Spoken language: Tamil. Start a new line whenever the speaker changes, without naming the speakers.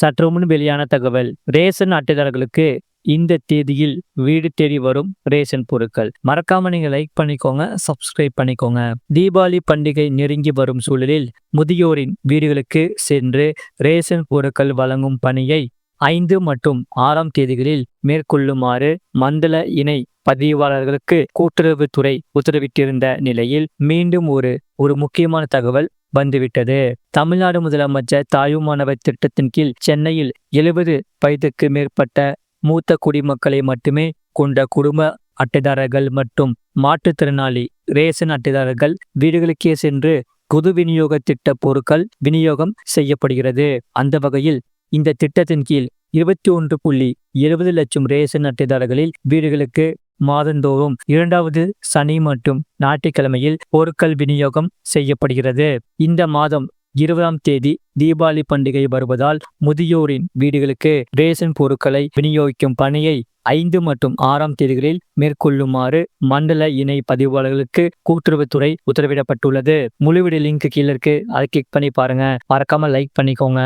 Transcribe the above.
சற்று முன் வெளியான தகவல் ரேஷன் அட்டைதாரர்களுக்கு இந்த தேதியில் வீடு தேடி வரும் ரேஷன் பொருட்கள். மறக்காம நீங்க லைக் பண்ணிக்கோங்க சப்ஸ்கிரைப் பண்ணிக்கோங்க. தீபாவளி பண்டிகை நெருங்கி வரும் சூழலில் முதியோரின் வீடுகளுக்கு சென்று ரேஷன் பொருட்கள் வழங்கும் பணியை ஐந்து மற்றும் ஆறாம் தேதிகளில் மேற்கொள்ளுமாறு மண்டல இணை பதிவாளர்களுக்கு கூட்டுறவுத்துறை உத்தரவிட்டிருந்த நிலையில் மீண்டும் ஒரு ஒரு முக்கியமான தகவல் வந்துவிட்டது. தமிழ்நாடு முதலமைச்சர் தாயுமானவர் திட்டத்தின் கீழ் சென்னையில் எழுபது வயதுக்கு மேற்பட்ட மூத்த குடிமக்களை மட்டுமே கொண்ட குடும்ப அட்டைதாரர்கள் மற்றும் மாற்றுத்திறனாளி ரேஷன் அட்டைதாரர்கள் வீடுகளுக்கே சென்று பொது விநியோக திட்ட பொருட்கள் விநியோகம் செய்யப்படுகிறது. அந்த வகையில் இந்த திட்டத்தின் கீழ் இருபத்தி ஒன்று புள்ளி எழுபது லட்சம் ரேஷன் அட்டைதாரர்களில் வீடுகளுக்கு மாதந்தோறும் இரண்டாவது சனி மற்றும் ஞாயிற்றுக்கிழமையில் பொருட்கள் விநியோகம் செய்யப்படுகிறது. இந்த மாதம் இருபதாம் தேதி தீபாவளி பண்டிகை வருவதால் முதியோரின் வீடுகளுக்கு ரேஷன் பொருட்களை விநியோகிக்கும் பணியை ஐந்து மற்றும் ஆறாம் தேதிகளில் மேற்கொள்ளுமாறு மண்டல இணை பதிவாளர்களுக்கு கூட்டுறவுத்துறை உத்தரவிடப்பட்டுள்ளது. முழு லிங்க் கீழே இருக்கு. அதை கிளிக் பண்ணி பாருங்க. மறக்காம லைக் பண்ணிக்கோங்க.